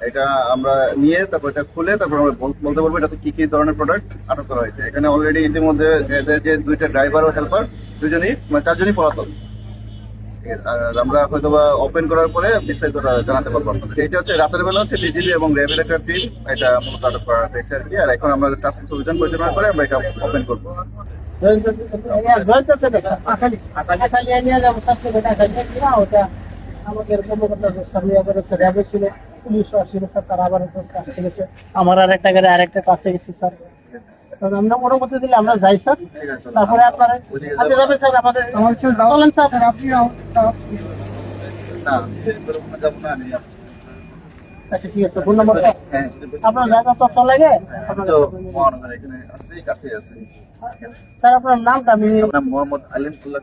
এটা আমরা নিয়ে তারপর এটা খুলে তারপর আমরা বলতে পারব এটাতে কি কি ধরনের প্রোডাক্ট আটক করা হয়েছে এখানে অলরেডি ইতিমধ্যে যে দুইটা ড্রাইভার ও হেল্পার দুজনই মানে চারজনই পলাতক আর আমরা হয়তো বা ওপেন করার পরে বিস্তারিত জানাতে পারব। এটা হচ্ছে রাতের বেলা হচ্ছে এবং একটা টিম এটা মূলত আটক করা হয়েছে আর কি আর এখন আমরা টাস্ক ফোর্স পরিচালনা করে আমরা এটা ওপেন করব আমাদের কর্মকর্তা সামনে আবার পুলিশ ছিল স্যার তারা আবার আমার আর একটা গাড়ি আরেকটা কাছে গেছে স্যার। আমরা অনুমতি দিলে আমরা যাই স্যার। ঠিক আছে চলো। তারপরে আপনারা আপনি যাবেন স্যার আমাদের চলেন স্যার। আপনি না আমি যাব না আমি আচ্ছা ঠিক আছে ফোন নম্বর হ্যাঁ আপনার জায়গা তথ্য লাগে। আমি তো মহানগর এখানে আছি কাছে আছি। স্যার আপনার নামটা আমি নাম মোহাম্মদ আলিমুল্লাহ।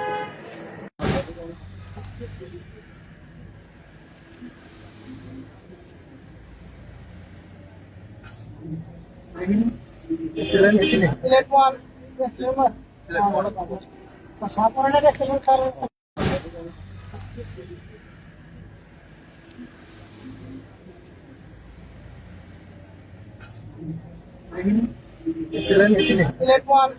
সিলেট ওয়ান সিলেট ওয়ান সাপড়ে না সিলেট স্যার ছিলেন সিলেট ওয়ান